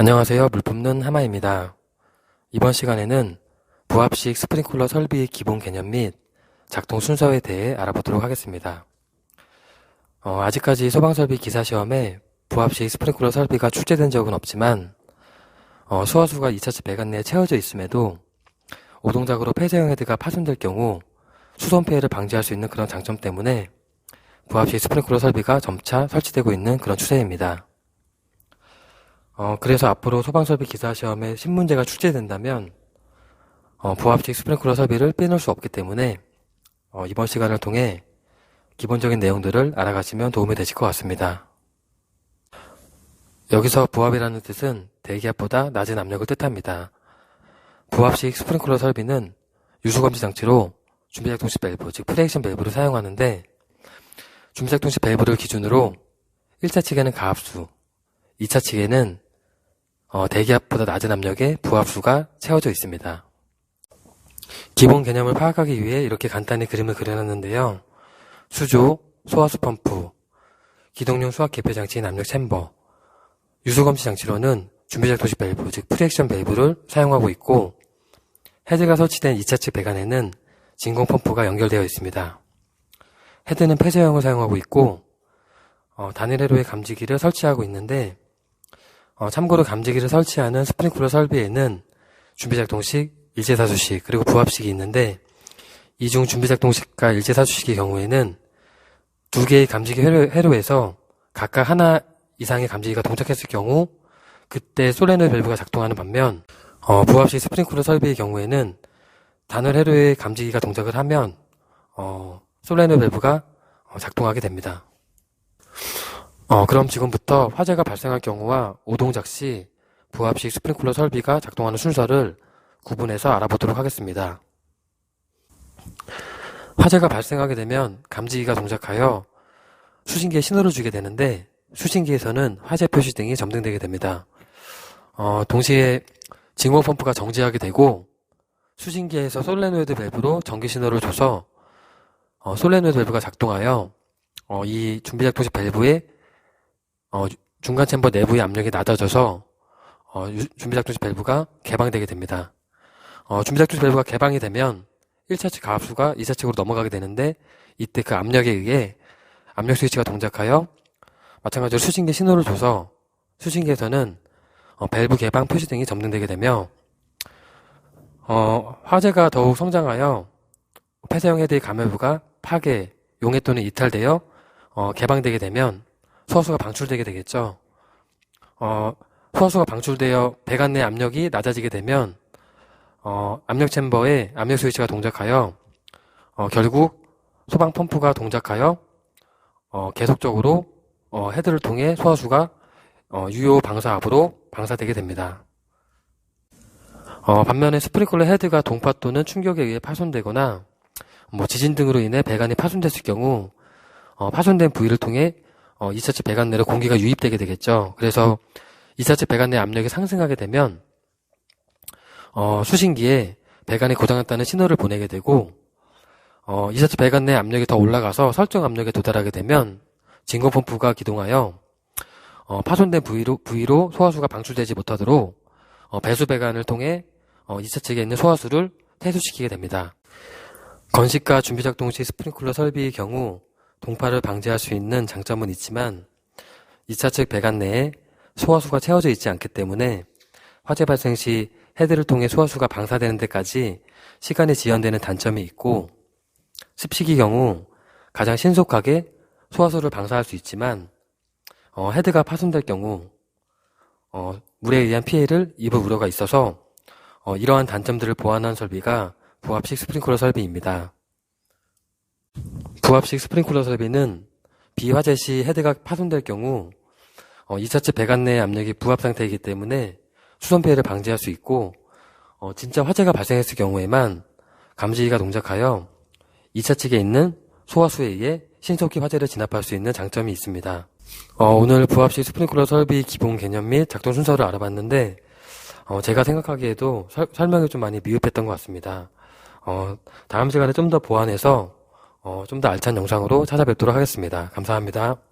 안녕하세요. 물 뽑는 하마입니다. 이번 시간에는 부합식 스프링클러 설비의 기본 개념 및 작동 순서에 대해 알아보도록 하겠습니다. 어, 아직까지 소방설비 기사 시험에 부합식 스프링클러 설비가 출제된 적은 없지만 어, 수화수가 2차치 배관 내에 채워져 있음에도 오동작으로 폐쇄형 헤드가 파손될 경우 수손 피해를 방지할 수 있는 그런 장점 때문에 부합식 스프링클러 설비가 점차 설치되고 있는 그런 추세입니다. 어, 그래서 앞으로 소방설비 기사 시험에 신문제가 출제된다면, 어, 부합식 스프링클러 설비를 빼놓을 수 없기 때문에, 어, 이번 시간을 통해 기본적인 내용들을 알아가시면 도움이 되실 것 같습니다. 여기서 부합이라는 뜻은 대기압보다 낮은 압력을 뜻합니다. 부합식 스프링클러 설비는 유수검지 장치로 준비작동식 밸브, 즉 프레익션 밸브를 사용하는데, 준비작동식 밸브를 기준으로 1차 측에는 가압수, 2차 측에는 어, 대기압보다 낮은 압력의 부압수가 채워져 있습니다. 기본 개념을 파악하기 위해 이렇게 간단히 그림을 그려놨는데요. 수조, 소화수 펌프, 기동용 수압 개폐 장치인 압력 챔버, 유수 검시 장치로는 준비작 도시 밸브, 즉 프리액션 밸브를 사용하고 있고 헤드가 설치된 2차 측 배관에는 진공 펌프가 연결되어 있습니다. 헤드는 폐쇄형을 사용하고 있고 어, 단일 회로의 감지기를 설치하고 있는데 어, 참고로 감지기를 설치하는 스프링클러 설비에는 준비작동식, 일제사수식, 그리고 부합식이 있는데 이 중 준비작동식과 일제사수식의 경우에는 두 개의 감지기 회로, 에서 각각 하나 이상의 감지기가 동작했을 경우 그때 솔레노 밸브가 작동하는 반면 어, 부합식 스프링클러 설비의 경우에는 단월 회로의 감지기가 동작을 하면 어, 솔레노 밸브가 어, 작동하게 됩니다. 어, 그럼 지금부터 화재가 발생할 경우와 오동작 시 부합식 스프링클러 설비가 작동하는 순서를 구분해서 알아보도록 하겠습니다. 화재가 발생하게 되면 감지기가 동작하여 수신기에 신호를 주게 되는데 수신기에서는 화재 표시 등이 점등되게 됩니다. 어, 동시에 진공 펌프가 정지하게 되고 수신기에서 솔레노이드 밸브로 전기 신호를 줘서 어, 솔레노이드 밸브가 작동하여 어, 이 준비작동식 밸브에 어, 중간 챔버 내부의 압력이 낮아져서 어, 준비작동식 밸브가 개방되게 됩니다. 어, 준비작동식 밸브가 개방이 되면 1차 측 가압수가 2차 측으로 넘어가게 되는데 이때 그 압력에 의해 압력 스위치가 동작하여 마찬가지로 수신기 신호를 줘서 수신기에서는 어, 밸브 개방 표시 등이 점등되게 되며 어, 화재가 더욱 성장하여 폐쇄형 헤드의 감열부가 파괴, 용해 또는 이탈되어 어, 개방되게 되면 소화수가 방출되게 되겠죠. 어, 소화수가 방출되어 배관 내 압력이 낮아지게 되면 어, 압력 챔버에 압력 스위치가 동작하여 어, 결국 소방 펌프가 동작하여 어, 계속적으로 어, 헤드를 통해 소화수가 어, 유효 방사 압으로 방사되게 됩니다. 어, 반면에 스프링클러 헤드가 동파 또는 충격에 의해 파손되거나 뭐 지진 등으로 인해 배관이 파손됐을 경우 어, 파손된 부위를 통해 어, 2차측 배관 내로 공기가 유입되게 되겠죠. 그래서 2차측 배관 내 압력이 상승하게 되면 어, 수신기에 배관이 고장났다는 신호를 보내게 되고 어, 2차측 배관 내 압력이 더 올라가서 설정 압력에 도달하게 되면 진공 펌프가 기동하여 어, 파손된 부위로, 부위로 소화수가 방출되지 못하도록 어, 배수 배관을 통해 어, 2차 측에 있는 소화수를 퇴수시키게 됩니다. 건식과 준비작동 시 스프링클러 설비의 경우 동파를 방지할 수 있는 장점은 있지만 2차 측 배관 내에 소화수가 채워져 있지 않기 때문에 화재 발생 시 헤드를 통해 소화수가 방사되는 데까지 시간이 지연되는 단점이 있고 습식의 경우 가장 신속하게 소화수를 방사할 수 있지만 어, 헤드가 파손될 경우 어, 물에 의한 피해를 입을 우려가 있어서 어, 이러한 단점들을 보완한 설비가 부합식 스프링클러 설비입니다. 부합식 스프링클러 설비는 비화재 시 헤드가 파손될 경우 어, 2차측 배관 내 압력이 부합 상태이기 때문에 수선 피해를 방지할 수 있고 어, 진짜 화재가 발생했을 경우에만 감지기가 동작하여 2차 측에 있는 소화수에 의해 신속히 화재를 진압할 수 있는 장점이 있습니다. 어, 오늘 부합식 스프링클러 설비 기본 개념 및 작동 순서를 알아봤는데 어, 제가 생각하기에도 설, 설명이 좀 많이 미흡했던 것 같습니다. 어, 다음 시간에 좀 더 보완해서 어, 좀 더 알찬 영상으로 찾아뵙도록 하겠습니다. 감사합니다.